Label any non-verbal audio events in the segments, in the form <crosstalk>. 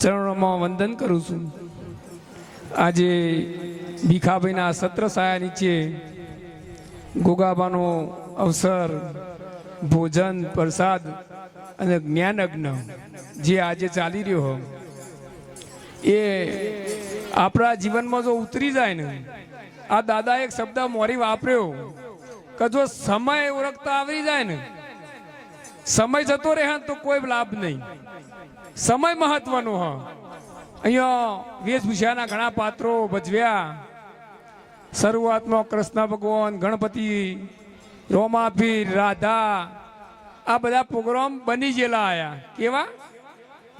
ચરણોમાં વંદન કરું છું. આજે ભીખાભાઈના સત્ર સાયા નીચે ગોગાબાનો અવસર, ભોજન, પ્રસાદ અને જ્ઞાનજ્ઞ જે આજે ચાલી રહ્યો એ આપણા જીવનમાં જો ઉતરી જાય ને, આ દાદા એક શબ્દ મોરી વાપર્યો કે જો સમય ઓળખતા આવરી જાય ને, સમય જતો રહે તો કોઈ લાભ નહીં. સમય મહત્વનો, હ. અહીંયા વેશભૂષાના ઘણા પાત્રો ભજવ્યા. શરૂઆતમાં કૃષ્ણ ભગવાન, ગણપતિ રોમાભીર રાધા, આ બધા પ્રોગ્રામ બની ગયેલા આયા. કેવા?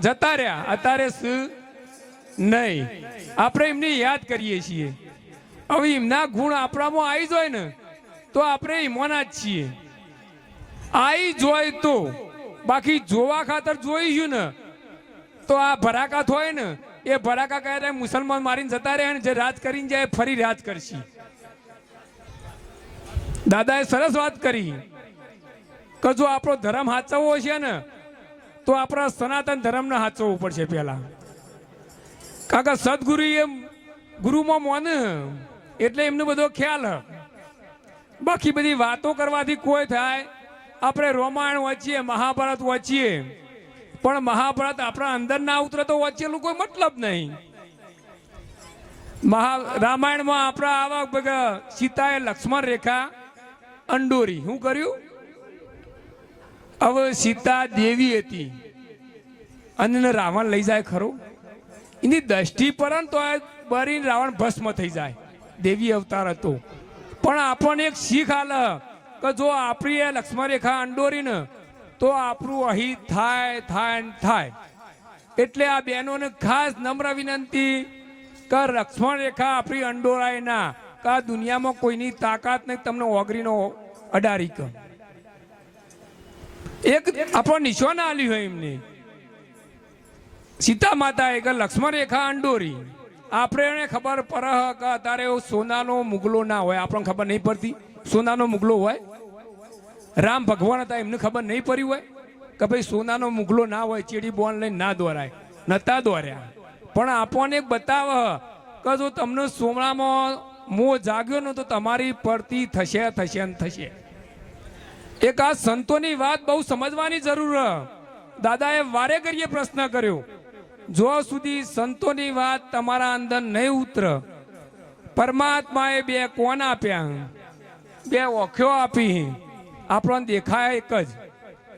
જતા રહ્યા. અત્યારે શું નહીં. આપણે એમને યાદ કરીએ છીએ. હવે એમના ગુણ આપણામાં આવી જાય ને, તો આપણે એમોના જ છીએ. આવી જોય તો. બાકી જોવા ખાતર જોઈશું ને તો આ ભરાકા થોય ને, એ ભરાકા કહે છે મુસલમાન મારીને જતા રહે ને જે રાજ કરીને જાય ફરી રાજ કરશે. દાદાએ સરસ વાત કરી. કે જો આપણો ધર્મ સાચવવો છે ને, તો આપણા સનાતન ધર્મને સાચવવું પડશે પહેલા. કાકા સદગુરુ એમ, ગુરુમાં મોન એટલે એમનો બધો ખ્યાલ બાકી બધી વાતો કરવાથી કોઈ થાય, આપણે રામાયણ વાંચીએ, મહાભારત વાંચીએ પણ મહાભારત આપણા અંદર ના ઉતરે તો વચ્ચેલું કોઈ મતલબ નહીં. મહા રામાયણમાં આપણા આવા સીતાએ લક્ષ્મણ રેખા, અંડોરી શું કર્યું? હવે સીતા દેવી હતી. અને રાવણ લઈ જાય ખરો. એની દ્રષ્ટિ પર તો આ બરીને રાવણ ભસ્મ થઈ જાય. દેવી અવતાર હતો. પણ આપણને એક શીખ આલ કે જો આપણી લક્ષ્મણ રેખા અંડોરીને તો આપણું અહીં થાય થાય થાય. એટલે આ બહેનોને ખાસ નમ્ર વિનંતી કે લક્ષ્મણ રેખા આપણી અંડોરાય ના કે આ દુનિયામાં કોઈની તાકાત નહીં, તમને ઓગરીનો અડારી કર એક આપણો નિશાન આલ્યું હોય એમને. સીતા માતા એક લક્ષ્મણ રેખા અંડોરી. આપણે એને ખબર પર કે અત્યારે સોનાનો મુગલો ના હોય. આપણને ખબર નહીં પડતી સોનાનો મુગલો હોય. રામ ભગવાન હતા, એમને ખબર નહીં પડી હોય કે ભાઈ સોનાનો મુગલો ના હોય, ચીડી બોન લઈને ના દોરાય, નતા દોર્યા પણ આપણને બતાવે કે જો તમને સોનામાં મોં જાગ્યો ને તો તમારી પડતી થશે થશે ને થશે એક આ સંતોની વાત બહુ સમજવાની જરૂર. દાદાએ વારે કરીએ પ્રશ્ન કર્યો, જો સુધી સંતોની વાત તમારા અંદર નહીં ઉતર, પરમાત્માએ બે કોણ આપ્યા, બે ઓખ્યો આપી આપણને દેખાય એક જ.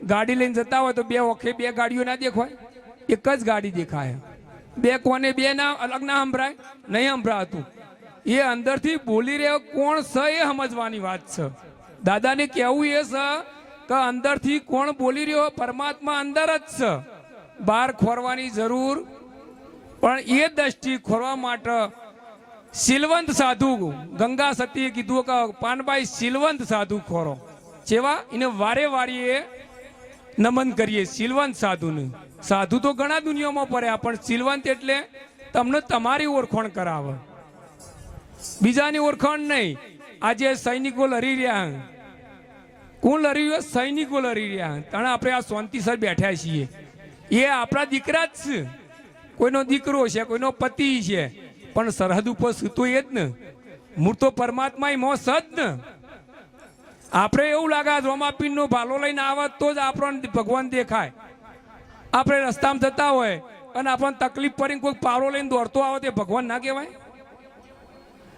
ગાડી લઈને જતા હોય તો બે ઓખે બે ગાડીઓ ના દેખાય એક જ ગાડી દેખાય. બે કોને બે ના અલગ ના સંભળાય? નહીં સંભળાતું. એ અંદરથી બોલી રહ્યો, કોણ છે એ સમજવાની વાત છે? દાદાને કહેવું એ છે કે અંદરથી કોણ બોલી રહ્યો, પરમાત્મા અંદર જ છે. બહાર ખોરવાની જરૂર. પણ એ દ્રષ્ટિ ખોરવા માટે શીલવંત સાધુ ગંગા સતીએ કીધું કે, પાનભાઈ, શીલવંત સાધુ ખોરો. જેવા એને વારે વારીએ નમન કરીએ સિલવંત સાધુને. સાધુ તો ઘણા દુનિયામાં પડ્યા, પણ સિલવંત એટલે તમને તમારી ઓળખાણ કરાવે. બીજાની ઓળખાણ નહીં. આજે સૈનિકો લડી રહ્યા. કોણ લડી રહ્યો સૈનિકો લડી રહ્યા. તણે આપણે આ શાંતિસર બેઠા છીએ. એ આપણા દીકરા જ છે. કોઈનો દીકરો છે, કોઈનો પતિ છે. પણ સરહદ ઉપર સૂતો એ જ ને. મૂળ તો પરમાત્મા એ મોં સજ ને. આપણે એવું લાગે રોમાપીન નો ભાલો લઈને આવત તો જ આપણને ભગવાન દેખાય. આપણે રસ્તામાં જતા હોય અને આપણને તકલીફ પડીને કોઈ પારો લઈને દોડતો આવે તે ભગવાન ના કહેવાય?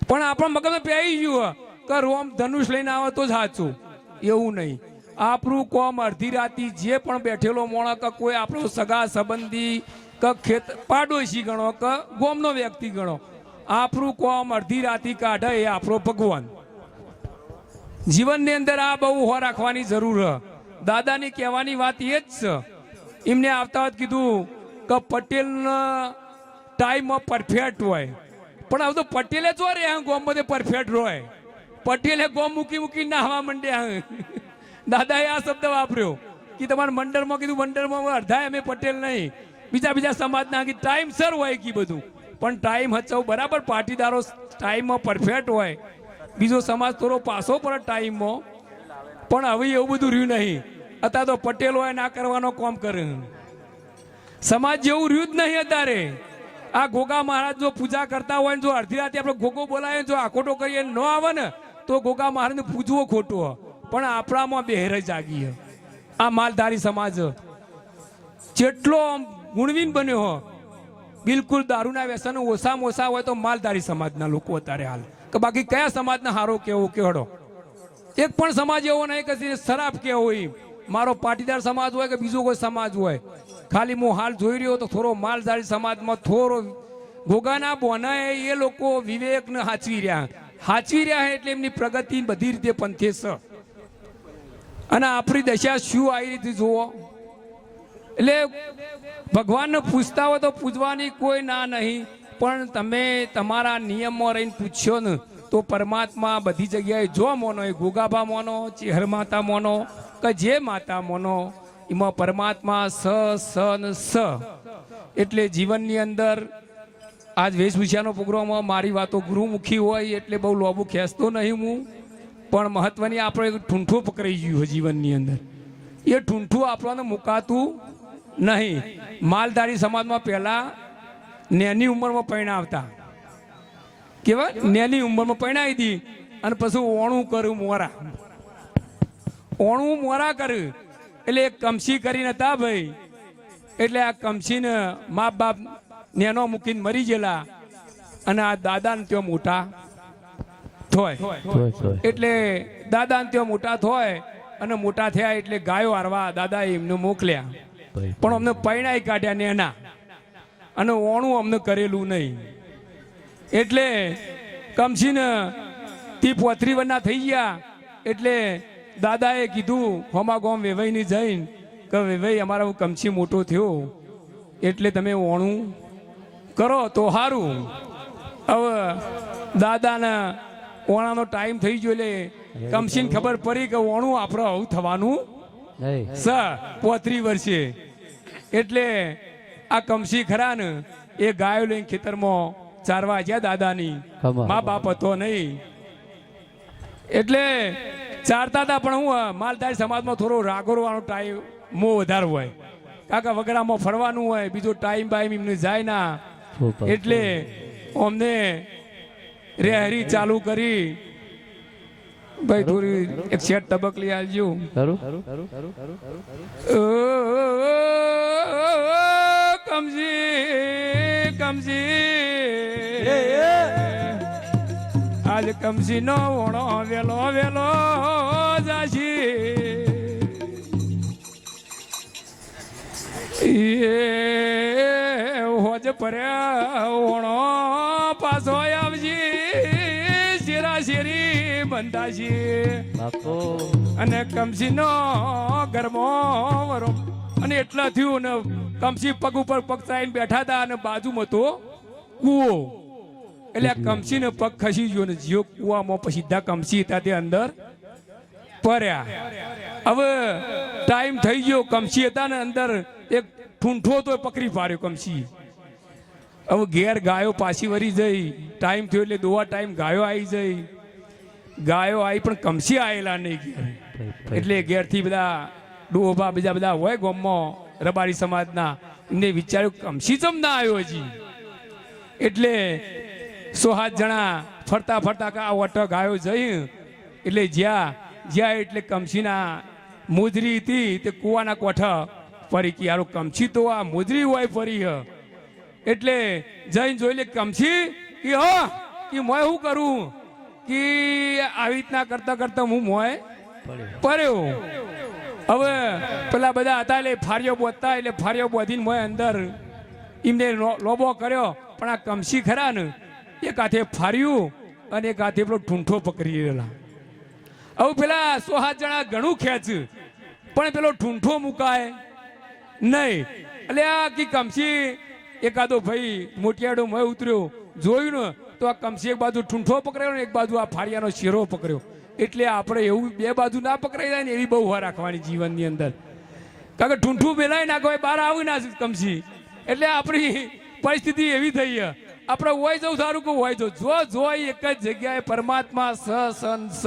પણ આપણા મગજ પહેરી ગયું કે રોમ ધનુષ લઈને આવે તો જ સાચું. એવું નહીં. આપણું કોમ અડધી રાતી જે પણ બેઠેલો મોણા કે કોઈ આપણો સગા સંબંધી કે ખેત પાડોશી ગણો કે ગોમનો વ્યક્તિ ગણો, આપણું કોમ અડધી રાતી કાઢે એ આપણો ભગવાન. જીવનની અંદર આ બહુ હો રાખવાની જરૂર દાદાની કહેવાની વાત એ જ છે. એમને આવતા વાત કીધું કે પટેલ ટાઈમમાં પરફેક્ટ હોય. પણ હવે તો પટેલે જો રે ગોમ બધે પરફેક્ટ હોય પટેલે ગોમ મૂકી મૂકી નાહવા માંડ્યા <laughs> દાદાએ આ શબ્દ વાપર્યો કે તમારા મંડળમાં કીધું, મંડળમાં અડધા અમે પટેલ નહીં. બીજા બીજા સમાજના કે ટાઈમ સર હોય કે બધું. પણ ટાઈમ હચવ બરાબર પાટીદારો ટાઈમમાં પરફેક્ટ હોય. બીજો સમાજ થોડો પાછો પડે ટાઈમમાં. પણ હવે એવું બધું રહ્યું નહીં. અત્યારે તો પટેલો ના કરવાનો કોમ કરે. સમાજ જેવું રહ્યું જ નહીં અત્યારે. આ ગોગા મહારાજ જો પૂજા કરતા હોય ને જો અડધી રાતે આપણે ગોગો બોલાવીએ જો આખોટો કરીએ ને આવે ને, તો ગોગા મહારાજને પૂજવો ખોટો. પણ આપણામાં બેહેર જાગી હે. આ માલધારી સમાજ. જેટલો ગુણવીન બન્યો બિલકુલ દારૂના વ્યસન ઓછામાં ઓછા હોય તો માલધારી સમાજના લોકો અત્યારે હાલ. કે બાકી કયા સમાજને હારો કેવો, કેવડો? એક પણ સમાજ એવો નહીં કે શરાબ કેવો હોય, મારો પાટીદાર સમાજ હોય કે બીજો કોઈ સમાજ હોય. ખાલી હું હાલ જોઈ રહ્યો તો થોડો માલધારી સમાજમાં થોડો ભોગાના બોનાએ એ લોકો વિવેકને હાચવી રહ્યા. હાચવી રહ્યા એટલે એમની પ્રગતિ બધી રીતે પંથે છે અને આપણી દશા શું આવી રીતે જુઓ? એટલે ભગવાનને પૂછતા હોય તો પૂજવાની કોઈ ના નહીં. પણ તમે તમારા નિયમમાં રહીને પૂછ્યો ને, તો પરમાત્મા બધી જગ્યાએ જો મોનો, એ ગોગાભા મોનો, ચેહર માતા મોનો, કે જે માતા મોનો, એમાં પરમાત્મા સ સ ને સ. એટલે જીવનની અંદર આજ વેશભૂષાનો પ્રોગ્રામમાં મારી વાતો ગુરુમુખી હોય એટલે બહુ લોબુ ખેંચતો નહીં હું, પણ મહત્વની આપણે એક ઠૂંઠું પકડાઈ ગયું હોય જીવનની અંદર. એ ઠૂંઠું આપણને મુકાતું નહીં. માલધારી સમાજમાં પહેલા નેની ઉંમરમાં આવતા કેવા નેની ઉંમરમાં પરણાવી દી અને પછી ઓણું કર્યું મોરા. ઓણું મોરા કર્યું એટલે કમસી કરીને હતા ભાઈ. એટલે આ કમસીને મા બાપ નેનો મૂકીને મરી ગયેલા અને આ દાદાને ત્યાં મોટા થોય. એટલે દાદાને ત્યાં મોટા થોય અને મોટા થયા એટલે ગાયો હારવા દાદા એમને મોકલ્યા. પણ અમને પૈણાઈ કાઢ્યા ને એના અને ઓણું અમને કરેલું નહીં. એટલે કમસીને તી પોતરી વરના થઈ ગયા. એટલે દાદાએ કીધું હોમા ગોમ વેવાઈની જઈને કે વેવાઈ અમારા કમસી મોટો થયો. એટલે તમે ઓણું કરો તો સારું હવે દાદાના ઓણાનો ટાઈમ થઈ ગયો એટલે કમસીને ખબર પડી કે ઓણું આપણે આવું થવાનું સ પોત્રી વર્ષે. એટલે આ કમસી ખરા ને એ ગાયો લઈને ખેતરમાં ચારવા ગયા દાદાની. મા બાપ હતો નહીં. એટલે ચારતા હતા પણ હું માલધારી સમાજમાં થોડો રાગોરવાનો ટાઈમ મો વધારે હોય. કાકા વગરામાં ફરવાનું હોય બીજો ટાઈમ બાઈમ એમને જાય ના. એટલે અમને રેહરી ચાલુ કરી. ભાઈ થોડી એક શેટ તબક લઈ આવજો. કમસી આજ કમજી નો ઓણો વેલો વેલો જાશી. એ હોજ પર્યા ઓણો પાછો આવજી. શેરા શેરી બંધાશી. અને અને કમસીનો ગરમો વરો. અને એટલા થયું ને કમસી પગ ઉપર પગ ચાઈને બેઠા હતા અને બાજુમાં તો કૂવો. એટલે આ કમસીને પગ ખસી ગયો ને જીઓ કૂવામાં પછી સીધા કમસી હતા તે અંદર પર્યા હવે ટાઈમ થઈ ગયો કમસી હતા ને અંદર એક ઠૂંઠો તો પકડી પાડ્યો કમસી. હવે ઘેર ગાયો પાછી વરી જઈ. ટાઈમ થયો એટલે દોવા ટાઈમ ગાયો આવી જઈ. ગાયો આવી પણ કમસી આવેલા નહીં ઘેર. એટલે ઘેરથી બધા ડોભા બીજા બધા હોય ગામમાં રબારી સમાજના. ને વિચાર્યું કમસી ચમ ના આવ્યો હજી એટલે સો સાત જણા ફરતા ફરતા કે આ વટક આવ્યો જઈ. એટલે જ્યાં જ્યાં એટલે કમસીના મોજરી હતી તે કુવાના કોઠા ફરી કે યારો કમસી તો આ મોજરી હોય ફરી હ. એટલે જઈને જોઈ લે કમસી કે હ કે મોય શું કરું? કે આવી રીતના કરતા કરતા હું મોય પડ્યો. હવે પેલા બધા હતા એટલે ફાર્યો બોધતા, એટલે ફાર્યો બોધીને મોય અંદર એમને લોબો કર્યો. પણ આ કમસી ખરા ને? એક હાથે ફાર્યું અને એક હાથે પેલો ઠૂંઠો પકડી રહેલા. હવે પેલા સો સાત જણા ઘણું ખેંચ, પણ પેલો ઠૂંઠો મુકાય નહીં. એટલે આ કી કમસી એકાદો ભાઈ મોટિયાડો મય ઉતર્યો. જોયું ને? તો આ કમસી એક બાજુ ઠૂંઠો પકડ્યો ને એક બાજુ આ ફારિયાનો શેરો પકડ્યો. એટલે આપણે એવું બે બાજુ ના પકડાઈ જાય ને એવી બહુ વાર રાખવાની જીવનની અંદર. કારણ કે ઠૂંઠું બેલાય નાખો એ બહાર આવી ના કમસી. એટલે આપણી પરિસ્થિતિ એવી થઈ આપણે હોય જવું સારું કે હોય જવું જો જોઈ એક જ જગ્યાએ પરમાત્મા સ સન સ.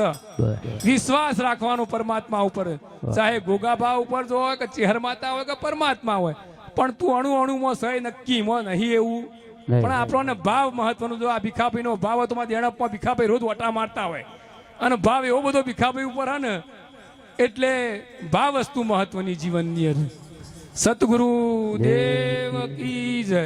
વિશ્વાસ રાખવાનો પરમાત્મા ઉપર. ચાહે ગોગાભા ઉપર જો હોય કે ચેહર માતા હોય કે પરમાત્મા હોય. પણ તું અણુ અણુમાં સહી નક્કી માં નહીં એવું. પણ આપણને ભાવ મહત્વનો જો આ ભીખાભાઈનો ભાવ હતો દેણપમાં ભીખાભાઈ રોજ વટા મારતા હોય. અને ભાવ એવો બધો ભીખાભાઈ ઉપર હે ને એટલે ભાવ વસ્તુ મહત્વની જીવનની અંદર સતગુરુ દેવ કી જય.